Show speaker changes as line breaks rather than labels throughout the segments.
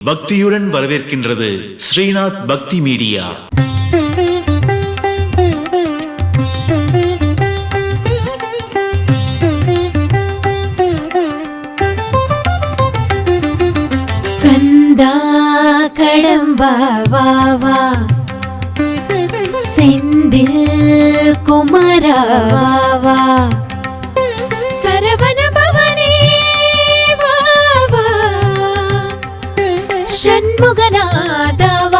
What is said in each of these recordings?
பக்தியுடன் வரவேற்கின்றது ஸ்ரீநாத் பக்தி மீடியா.
கந்தா கடம்பா வா செந்தில் குமரா షణ్ముగనాథవా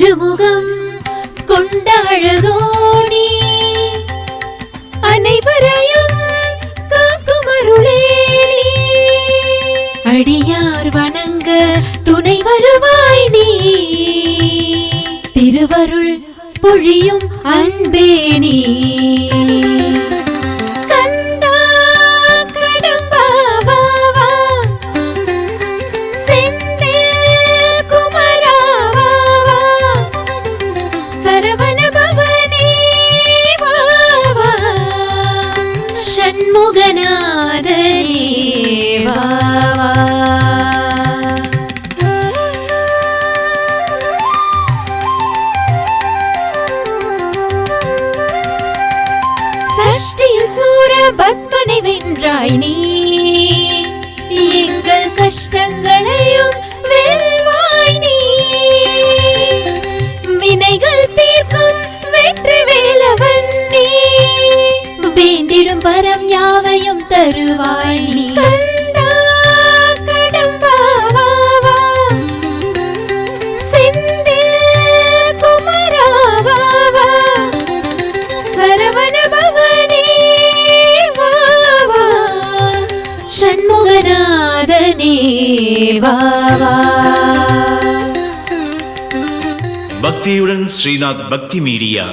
மறுமுகம் ஆறுமுகம் கொண்ட அழகோனி அனைவரையும் காக்கும் அருளே அடியார் வணங்க துணை வருவாய் நீ. திருவருள் பொழியும் அன்பே நீ. சஷ்டியில் சூர பத்மனை வென்றாய் நீ. எங்கள் கஷ்டங்களையும் வெல்வாய் நீ. வினைகள் தீர்க்கும் வெற்றி வேலவன் நீ. வேண்டிடும் பரம் யாவையும் தருவாய் நீ.
பக்தியுடன் ஸ்ரீநாத் பக்தி மீடியா.